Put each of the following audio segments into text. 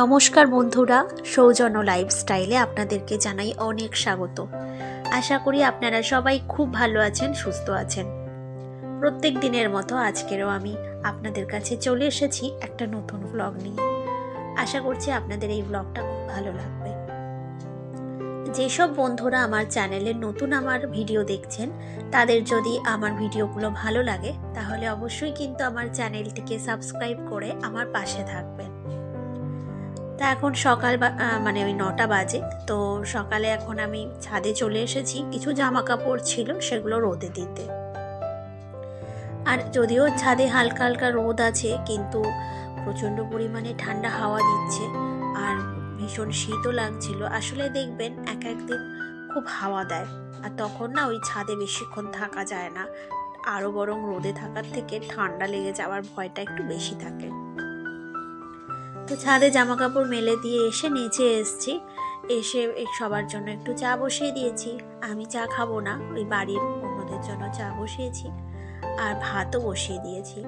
নমস্কার বন্ধুরা, সৌজন্য লাইফস্টাইলে আপনাদেরকে জানাই অনেক স্বাগত। আশা করি আপনারা সবাই খুব ভালো আছেন, সুস্থ আছেন। প্রত্যেক দিনের মতো আজকেরও আমি আপনাদের কাছে চলে এসেছি একটা নতুন ব্লগ নিয়ে। আশা করছি আপনাদের এই ব্লগটা খুব ভালো লাগবে। যেসব বন্ধুরা আমার চ্যানেলে নতুন আমার ভিডিও দেখছেন, তাদের যদি আমার ভিডিওগুলো ভালো লাগে, তাহলে অবশ্যই কিন্তু আমার চ্যানেলটিকে সাবস্ক্রাইব করে আমার পাশে থাকবেন। তা এখন সকাল মানে ওই নটা বাজে। তো সকালে এখন আমি ছাদে চলে এসেছি। কিছু জামা কাপড় ছিল, সেগুলো রোদে দিতে। আর যদিও ছাদে হালকা হালকা রোদ আছে, কিন্তু প্রচণ্ড পরিমাণে ঠান্ডা হাওয়া দিচ্ছে আর ভীষণ শীতও লাগছিল। আসলে দেখবেন, এক একদিন খুব হাওয়া দেয়। আর তখন না ওই ছাদে বেশিক্ষণ থাকা যায় না। আরও বরং রোদে থাকার থেকে ঠান্ডা লেগে যাওয়ার ভয়টা একটু বেশি থাকে। তো ছাদে জামা কাপড় মেলে দিয়ে এসে নিচে এসছি। এসে সবার জন্য একটু চা বসিয়ে দিয়েছি। আমি চা খাব না, ওই বাড়ির অন্যদের জন্য চা বসিয়েছি আর ভাতও বসিয়ে দিয়েছি।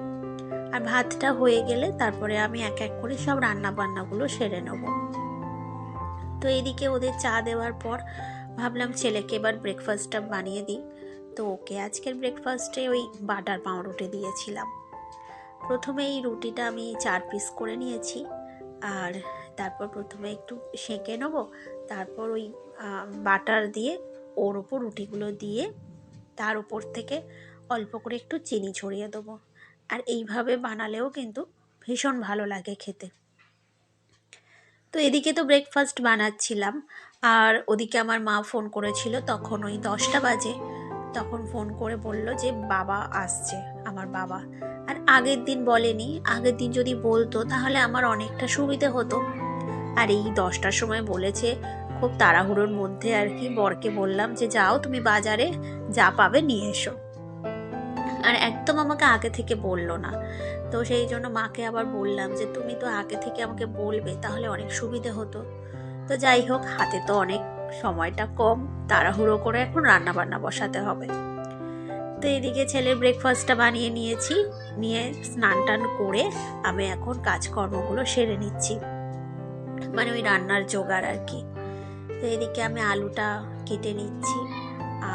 আর ভাতটা হয়ে গেলে তারপরে আমি এক এক করে সব রান্না বান্নাগুলো সেরে নেব। তো এদিকে ওদের চা দেওয়ার পর ভাবলাম ছেলেকে এবার ব্রেকফাস্টটা বানিয়ে দিই। তো ওকে আজকের ব্রেকফাস্টে ওই বাটার পাউরুটি দিয়েছিলাম। প্রথমে এই রুটিটা আমি চার পিস করে নিয়েছি। আর তারপর প্রথমে একটু সেঁকে নেব। তারপর ওই বাটার দিয়ে ওর ওপর রুটিগুলো দিয়ে তার উপর থেকে অল্প করে একটু চিনি ছড়িয়ে দেবো। আর এইভাবে বানালেও কিন্তু ভীষণ ভালো লাগে খেতে। তো এদিকে তো ব্রেকফাস্ট বানাচ্ছিলাম। আর ওদিকে আমার মা ফোন করেছিল তখন ওই দশটা বাজে। তখন ফোন করে বলল যে, বাবা আসছে, আমার বাবা। আগের দিন বলেনি, আগের দিন যদি বলতো তাহলে আমার অনেকটা সুবিধে হতো। আর এই দশটার সময় বলেছে, খুব তাড়াহুড়োর মধ্যে আর কি বরকে বললাম যে, যাও তুমি বাজারে যা পাবে নিয়ে এসো। আর একদম আমাকে আগে থেকে বলল না। তো সেই জন্য মাকে আবার বললাম যে, তুমি তো আগে থেকে আমাকে বলবে, তাহলে অনেক সুবিধে হতো। তো যাই হোক, হাতে তো অনেক সময়টা কম, তাড়াহুড়ো করে এখন রান্না বান্না বসাতে হবে। তো এদিকে ছেলের ব্রেকফাস্টটা বানিয়ে নিয়েছি। নিয়ে স্নান টান করে আমি এখন কাজকর্মগুলো সেরে নিচ্ছি। মানে ওই রান্নার জোগাড় আর কি। তো এদিকে আমি আলুটা কেটে নিচ্ছি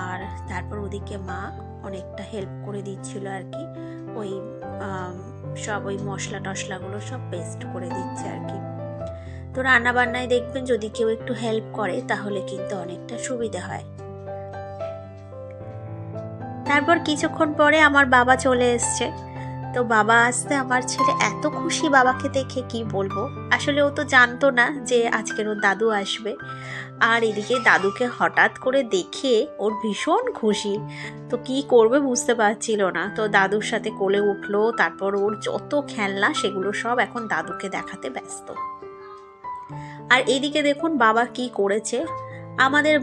আর তারপর ওদিকে মা অনেকটা হেল্প করে দিচ্ছিল আর কি। ওই সব ওই মশলা টশলাগুলো সব পেস্ট করে দিচ্ছে আর কি। তো রান্না বান্নায় দেখবেন যদি কেউ একটু হেল্প করে তাহলে কিন্তু অনেকটা সুবিধা হয়। তারপর কিছুক্ষণ পরে আমার বাবা চলে এসছে। তো বাবা আসতে আমার ছেলে এত খুশি বাবাকে দেখে কি বলব? আসলে ও তো জানতো না যে আজকের ওর দাদু আসবে। আর এদিকে দাদুকে হঠাৎ করে দেখে ওর ভীষণ খুশি। তো কি করবে বুঝতে পারছিল না। তো দাদুর সাথে কোলে উঠল, তারপর ওর যত খেলনা সেগুলো সব এখন দাদুকে দেখাতে ব্যস্ত। আর এদিকে দেখুন বাবা কি করেছে। আমাদের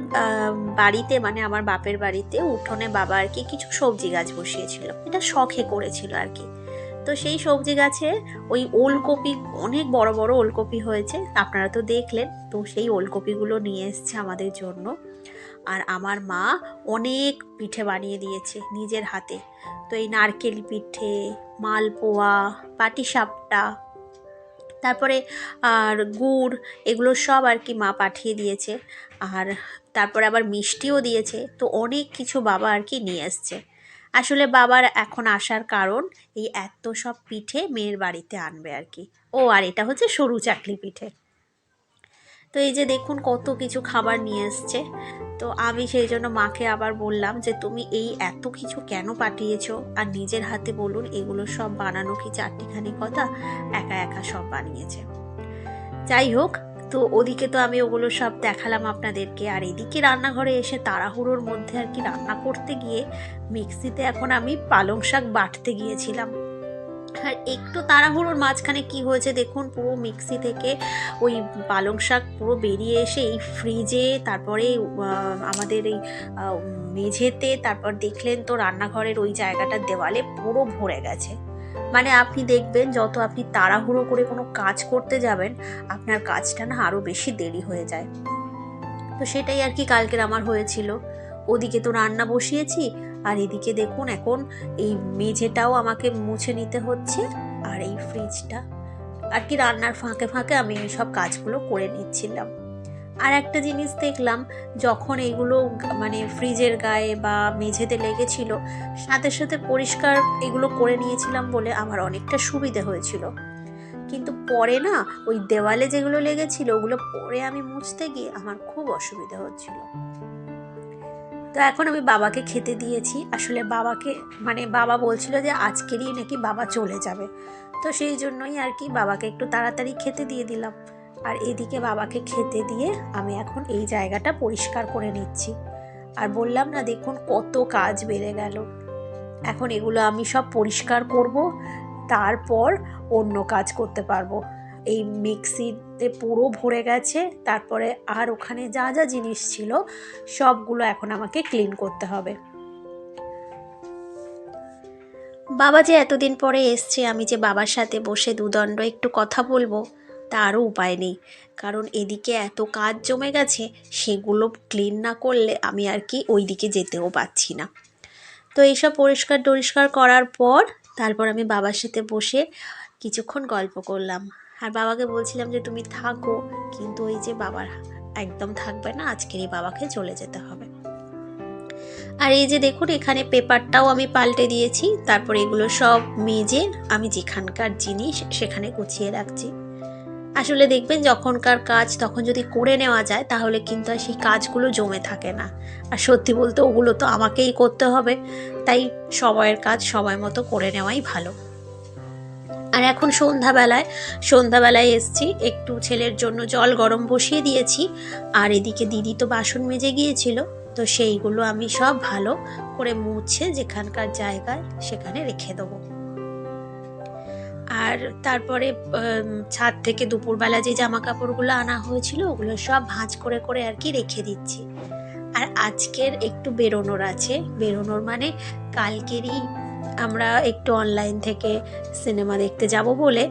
বাড়িতে মানে আমার বাপের বাড়িতে উঠোনে বাবা আর কি কিছু সবজি গাছ বসিয়েছিল। এটা শখে করেছিল আর কি। তো সেই সবজি গাছে ওই ওলকপি, অনেক বড় বড় ওলকপি হয়েছে, আপনারা তো দেখলেন। তো সেই ওলকপিগুলো নিয়ে এসছে আমাদের জন্য। আর আমার মা অনেক পিঠে বানিয়ে দিয়েছে নিজের হাতে। তো এই নারকেল পিঠে, মালপোয়া, পাটিসাপটা তারপরে আর গুড়, এগুলো সব আর কি মা পাঠিয়ে দিয়েছে। আর তারপরে আবার মিষ্টিও দিয়েছে। তো অনেক কিছু বাবা আর কি নিয়ে এসছে আসলে বাবার এখন আসার কারণ, এই এত সব পিঠে মেয়ের বাড়িতে আনবে আর কি। ও, আর এটা হচ্ছে সরু চাকলি পিঠে। তো এই যে দেখুন কত কিছু খাবার নিয়ে এসছে। তো আমি সেই জন্য মাকে আবার বললাম যে, তুমি এই এত কিছু কেন পাঠিয়েছো? আর নিজের হাতে বলুন, এগুলো সব বানানো কি চারটিখানি কথা? একা একা সব বানিয়েছে। যাই হোক, তো ওদিকে তো আমি ওগুলো সব দেখালাম আপনাদেরকে। আর এদিকে রান্নাঘরে এসে তাড়াহুড়োর মধ্যে আর কি রান্না করতে গিয়ে মিক্সিতে এখন আমি পালং শাক বাটতে গিয়েছিলাম। আর একটু তাড়াহুড়োর মাঝখানে কি হয়েছে দেখুন, পুরো মিক্সি থেকে ওই পালং শাক পুরো বেরিয়ে এসে এই ফ্রিজে তারপরে আমাদের এই মেঝেতে, তারপর দেখলেন তো রান্নাঘরের ওই জায়গাটার দেওয়ালে পুরো ভরে গেছে। মানে আপনি দেখবেন, যত আপনি তাড়াহুড়ো করে কোনো কাজ করতে যাবেন, আপনার কাজটা না আরও বেশি দেরি হয়ে যায়। তো সেটাই আর কি কালকের আমার হয়েছিল। ওদিকে তো রান্না বসিয়েছি আর এদিকে দেখুন, এখন এই মেঝেটাও আমাকে মুছে নিতে হচ্ছে, আর এই ফ্রিজটা আর কি রান্নার ফাঁকে ফাঁকে আমি সব কাজগুলো করে নিচ্ছিলাম। আর একটা জিনিস দেখলাম, যখন এইগুলো মানে ফ্রিজের গায়ে বা মেঝেতে লেগেছিল, সাথে সাথে পরিষ্কার এগুলো করে নিয়েছিলাম বলে আমার অনেকটা সুবিধে হয়েছিল। কিন্তু পরে না, ওই দেওয়ালে যেগুলো লেগেছিল, ওগুলো পরে আমি মুছতে গিয়ে আমার খুব অসুবিধা হচ্ছিল। তো এখন আমি বাবাকে খেতে দিয়েছি। আসলে বাবাকে মানে বাবা বলছিল যে আজকেরই নাকি বাবা চলে যাবে। তো সেই জন্যই আর কি বাবাকে একটু তাড়াতাড়ি খেতে দিয়ে দিলাম। আর এদিকে বাবাকে খেতে দিয়ে আমি এখন এই জায়গাটা পরিষ্কার করে নিচ্ছি। আর বললাম না, দেখুন কত কাজ বেড়ে গেল। এখন এগুলো আমি সব পরিষ্কার করব, তারপর অন্য কাজ করতে পারব। এই মিক্সিতে পুরো ভরে গেছে। তারপরে আর ওখানে যা যা জিনিস ছিল, সবগুলো এখন আমাকে ক্লিন করতে হবে। বাবা যে এতদিন পরে এসছে, আমি যে বাবার সাথে বসে দুদণ্ড একটু কথা বলব তারও উপায় নেই। কারণ এদিকে এত কাজ জমে গেছে, সেগুলো ক্লিন না করলে আমি আর কি ওই দিকে যেতেও পাচ্ছি না। তো এইসব পরিষ্কার টরিষ্কার করার পর, তারপর আমি বাবার সাথে বসে কিছুক্ষণ গল্প করলাম। আর বাবাকে বলছিলাম যে তুমি থাকো, কিন্তু ওই যে বাবার একদম থাকবে না, আজকেরই বাবাকে চলে যেতে হবে। আর এই যে দেখুন, এখানে পেপারটাও আমি পাল্টে দিয়েছি, তারপর এগুলো সব মেজে আমি যেখানকার জিনিস সেখানে গুছিয়ে রাখছি। আসলে দেখবেন, যখনকার কাজ তখন যদি করে নেওয়া যায়, তাহলে কিন্তু আর সেই কাজগুলো জমে থাকে না। আর সত্যি বলতে ওগুলো তো আমাকেই করতে হবে, তাই সময়ের কাজ সময় মতো করে নেওয়াই ভালো। আর এখন সন্ধ্যাবেলায় সন্ধ্যাবেলায় এসছি, একটু ছেলের জন্য জল গরম বসিয়ে দিয়েছি, আর এদিকে দিদি তো বাসন মেজে গিয়েছিল, তো সেইগুলো আমি সব ভালো করে মুছে যেখানকার জায়গায় সেখানে রেখে দেবো। আর তারপরে ছাদ থেকে দুপুরবেলা যে জামা কাপড়গুলো আনা হয়েছিল, ওগুলো সব ভাঁজ করে করে আর কি রেখে দিচ্ছি। আর আজকের একটু বেরোনোর আছে, বেরোনোর মানে কালকেরই আমরা একটু অনলাইন থেকে সিনেমা দেখতে যাব বলে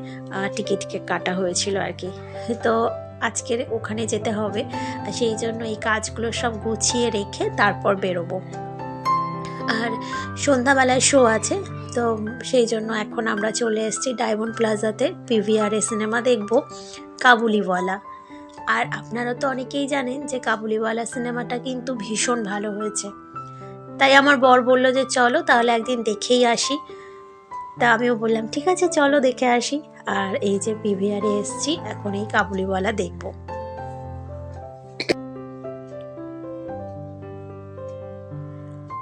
টিকিট কাটা হয়েছিল আর কি। তো আজকের ওখানে যেতে হবে, সেই জন্য এই কাজগুলো সব গুছিয়ে রেখে তারপর বেরোবো। আর সন্ধ্যাবেলায় শো আছে, তো সেই জন্য এখন আমরা চলে এসেছি ডায়মন্ড প্লাজাতে পিভিআরে সিনেমা দেখব কাবুলিওয়ালা আর আপনারা তো অনেকেই জানেন যে কাবুলিওয়ালা সিনেমাটা কিন্তু ভীষণ ভালো হয়েছে। তাই আমার বর বলল যে চলো তাহলে একদিন দেখেই আসি। তা আমিও বললাম, ঠিক আছে, চলো দেখে আসি। আর এই যে পিভিআরে এসছি, এখন এই কাবুলিওয়ালা দেখব।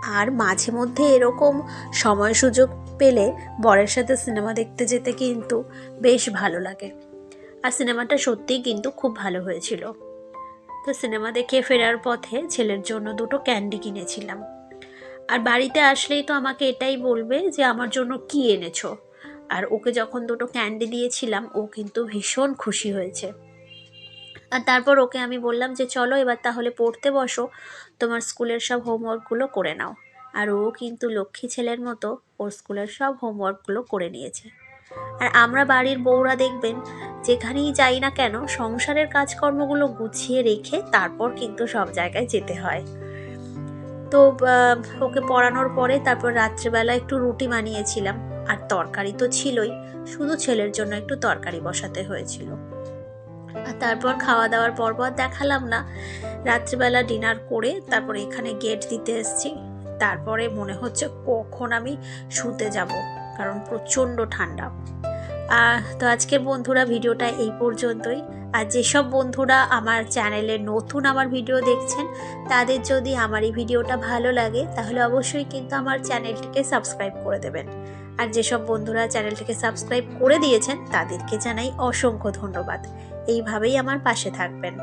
আর মাঝে মধ্যে এরকম সময় সুযোগ পেলে বরের সাথে সিনেমা দেখতে যেতে কিন্তু বেশ ভালো লাগে। আর সিনেমাটা সত্যিই কিন্তু খুব ভালো হয়েছিল। তো সিনেমা দেখে ফেরার পথে ছেলের জন্য দুটো ক্যান্ডি কিনেছিলাম। আর বাড়িতে আসলেই তো আমাকে এটাই বলবে যে আমার জন্য কি এনেছো। আর ওকে যখন দুটো ক্যান্ডি দিয়েছিলাম, ও কিন্তু ভীষণ খুশি হয়েছে। আর তারপর ওকে আমি বললাম যে, চলো এবার তাহলে পড়তে বসো, তোমার স্কুলের সব হোমওয়ার্কগুলো করে নাও। আর ও কিন্তু লক্ষ্মী ছেলের মতো ওর স্কুলের সব হোমওয়ার্কগুলো করে নিয়েছে। আর আমরা বাড়ির বউরা দেখবেন, যেখানেই যাই না কেন, সংসারের কাজকর্মগুলো গুছিয়ে রেখে তারপর কিন্তু সব জায়গায় যেতে হয়। তো ওকে পড়ানোর পরে তারপর রাত্রেবেলা একটু রুটি বানিয়েছিলাম। আর তরকারি তো ছিলই, শুধু ছেলের জন্য একটু তরকারি বসাতে হয়েছিল। আর তারপর খাওয়া দাওয়ার পর পর দেখালাম না। রাত্রিবেলা ডিনার করে তারপর এখানে গেট দিতে এসেছি। তারপরে মনে হচ্ছে কখন আমি শুতে যাব, কারণ প্রচণ্ড ঠান্ডা। তো আজকের বন্ধুরা ভিডিওটা এই পর্যন্তই। আর যেসব বন্ধুরা আমার চ্যানেলে নতুন আমার ভিডিও দেখছেন, তাদের যদি আমার এই ভিডিওটা ভালো লাগে, তাহলে অবশ্যই কিন্তু আমার চ্যানেলটিকে সাবস্ক্রাইব করে দেবেন। আর যেসব বন্ধুরা চ্যানেলটিকে সাবস্ক্রাইব করে দিয়েছেন, তাদেরকে জানাই অসংখ্য ধন্যবাদ। এইভাবেই আমার পাশে থাকবেন।